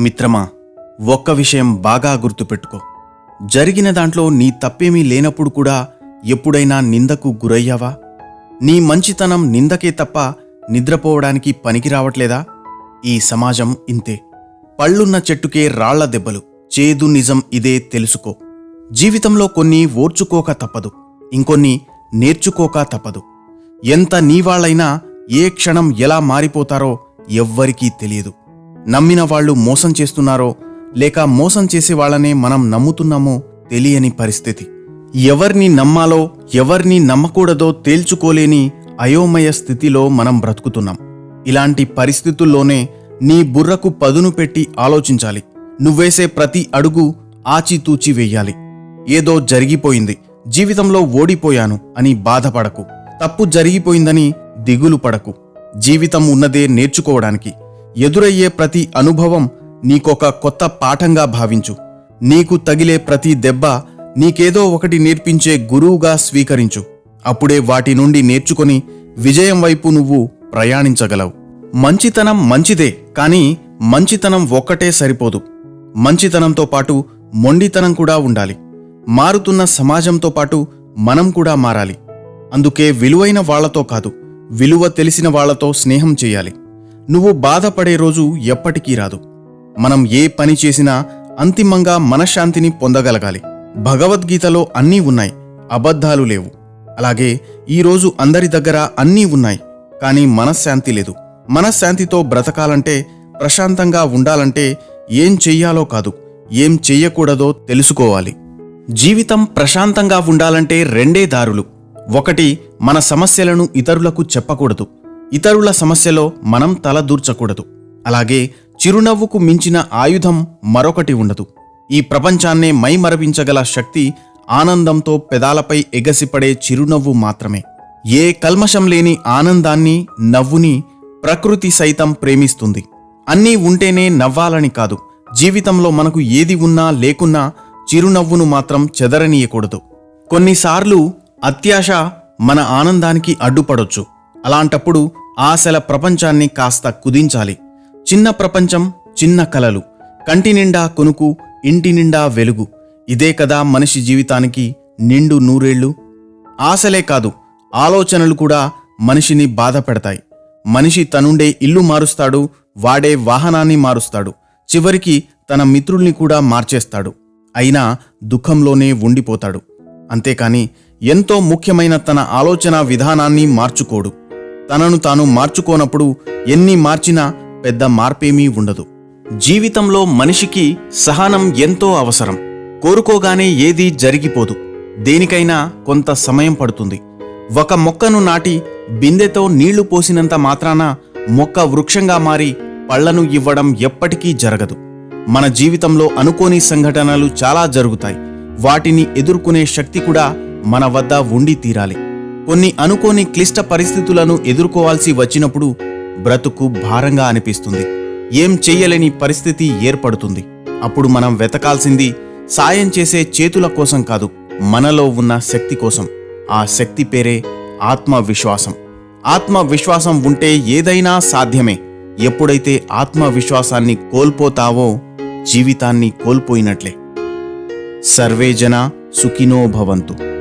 మిత్రమా ఒక్క విషయం బాగా గుర్తుపెట్టుకో. జరిగిన దాంట్లో నీ తప్పేమీ లేనప్పుడు కూడా ఎప్పుడైనా నిందకు గురయ్యావా? నీ మంచితనం నిందకే తప్ప నిద్రపోవడానికి పనికి రావట్లేదా? ఈ సమాజం ఇంతే. పళ్ళున్న చెట్టుకే రాళ్ళ దెబ్బలు చేదు నిజం ఇదే తెలుసుకో. జీవితంలో కొన్ని ఓర్చుకోక తప్పదు ఇంకొన్ని నేర్చుకోక తప్పదు. ఎంత నీవాళ్ళైనా ఏ క్షణం ఎలా మారిపోతారో ఎవ్వరికీ తెలియదు. నమ్మిన వాళ్ళు మోసం చేస్తున్నారో లేక మోసం చేసే వాళ్ళనే మనం నమ్ముతున్నామో తెలియని పరిస్థితి. ఎవర్ని నమ్మాలో ఎవర్ని నమ్మకూడదో తేల్చుకోలేని అయోమయ స్థితిలో మనం బ్రతుకుతున్నాం. ఇలాంటి పరిస్థితుల్లోనే నీ బుర్రకు పదును పెట్టి ఆలోచించాలి. నువ్వేసే ప్రతి అడుగు ఆచితూచి వెయ్యాలి. ఏదో జరిగిపోయింది జీవితంలో ఓడిపోయాను అని బాధపడకు. తప్పు జరిగిపోయిందని దిగులు పడకు. జీవితం ఉన్నదే నేర్చుకోవడానికి. ఎదురయ్యే ప్రతి అనుభవం నీకొక కొత్త పాఠంగా భావించు. నీకు తగిలే ప్రతి దెబ్బ నీకేదో ఒకటి నేర్పించే గురువుగా స్వీకరించు. అప్పుడే వాటి నుండి నేర్చుకొని విజయం వైపు నువ్వు ప్రయాణించగలవు. మంచితనం మంచిదే కానీ మంచితనం ఒక్కటే సరిపోదు. మంచితనంతో పాటు మొండితనం కూడా ఉండాలి. మారుతున్న సమాజంతో పాటు మనం కూడా మారాలి. అందుకే విలువైన వాళ్ళతో కాదు విలువ తెలిసిన వాళ్ళతో స్నేహం చేయాలి. నువ్వు బాధపడే రోజు ఎప్పటికీ రాదు. మనం ఏ పని చేసినా అంతిమంగా మనశ్శాంతిని పొందగలగాలి. భగవద్గీతలో అన్నీ ఉన్నాయి అబద్ధాలు లేవు. అలాగే ఈరోజు అందరి దగ్గర అన్నీ ఉన్నాయి కానీ మనశ్శాంతి లేదు. మనశ్శాంతితో బ్రతకాలంటే ప్రశాంతంగా ఉండాలంటే ఏం చెయ్యాలో కాదు ఏం చెయ్యకూడదో తెలుసుకోవాలి. జీవితం ప్రశాంతంగా ఉండాలంటే రెండే దారులు. ఒకటి మన సమస్యలను ఇతరులకు చెప్పకూడదు. ఇతరుల సమస్యలో మనం తలదూర్చకూడదు అలాగే చిరునవ్వుకు మించిన ఆయుధం మరొకటి ఉండదు. ఈ ప్రపంచాన్నే మైమరవించగల శక్తి ఆనందంతో పెదాలపై ఎగసిపడే చిరునవ్వు మాత్రమే. ఏ కల్మషం లేని ఆనందాన్ని నవ్వుని ప్రకృతి సైతం ప్రేమిస్తుంది. అన్నీ ఉంటేనే నవ్వాలని కాదు. జీవితంలో మనకు ఏది ఉన్నా లేకున్నా చిరునవ్వును మాత్రం చెదరనీయకూడదు. కొన్నిసార్లు అత్యాశ మన ఆనందానికి అడ్డుపడొచ్చు. అలాంటప్పుడు ఆశల ప్రపంచాన్ని కాస్త కుదించాలి. చిన్న ప్రపంచం చిన్న కలలు. కంటి నిండా కొనుకు ఇంటి నిండా వెలుగు. ఇదే కదా మనిషి జీవితానికి నిండు నూరేళ్ళు ఆశలే కాదు ఆలోచనలు కూడా మనిషిని బాధ పెడతాయి. మనిషి తనుండే ఇల్లు మారుస్తాడు వాడే వాహనాన్ని మారుస్తాడు. చివరికి తన మిత్రుల్ని కూడా మార్చేస్తాడు. అయినా దుఃఖంలోనే ఉండిపోతాడు. అంతేకాని ఎంతో ముఖ్యమైన తన ఆలోచన విధానాన్ని మార్చుకోడు. తనను తాను మార్చుకోనప్పుడు ఎన్ని మార్చినా పెద్ద మార్పేమీ ఉండదు. జీవితంలో మనిషికి సహనం ఎంతో అవసరం. కోరుకోగానే ఏదీ జరిగిపోదు. దేనికైనా కొంత సమయం పడుతుంది. ఒక మొక్కను నాటి బిందెతో నీళ్ళు పోసినంత మాత్రాన మొక్క వృక్షంగా మారి పళ్ళను ఇవ్వడం ఎప్పటికీ జరగదు. మన జీవితంలో అనుకోని సంఘటనలు చాలా జరుగుతాయి. వాటిని ఎదుర్కొనే శక్తి కూడా మన వద్ద ఉండి తీరాలి. కొన్ని అనుకోని క్లిష్ట పరిస్థితులను ఎదుర్కోవాల్సి వచ్చినప్పుడు బ్రతుకు భారంగా అనిపిస్తుంది. ఏం చెయ్యలేని పరిస్థితి ఏర్పడుతుంది. అప్పుడు మనం వెతకాల్సింది సాయం చేసే చేతుల కోసం కాదు మనలో ఉన్న శక్తి కోసం. ఆ శక్తి పేరే ఆత్మవిశ్వాసం. ఆత్మవిశ్వాసం ఉంటే ఏదైనా సాధ్యమే. ఎప్పుడైతే ఆత్మవిశ్వాసాన్ని కోల్పోతావో జీవితాన్ని కోల్పోయినట్లే. సర్వే జన సుఖినో భవంతు.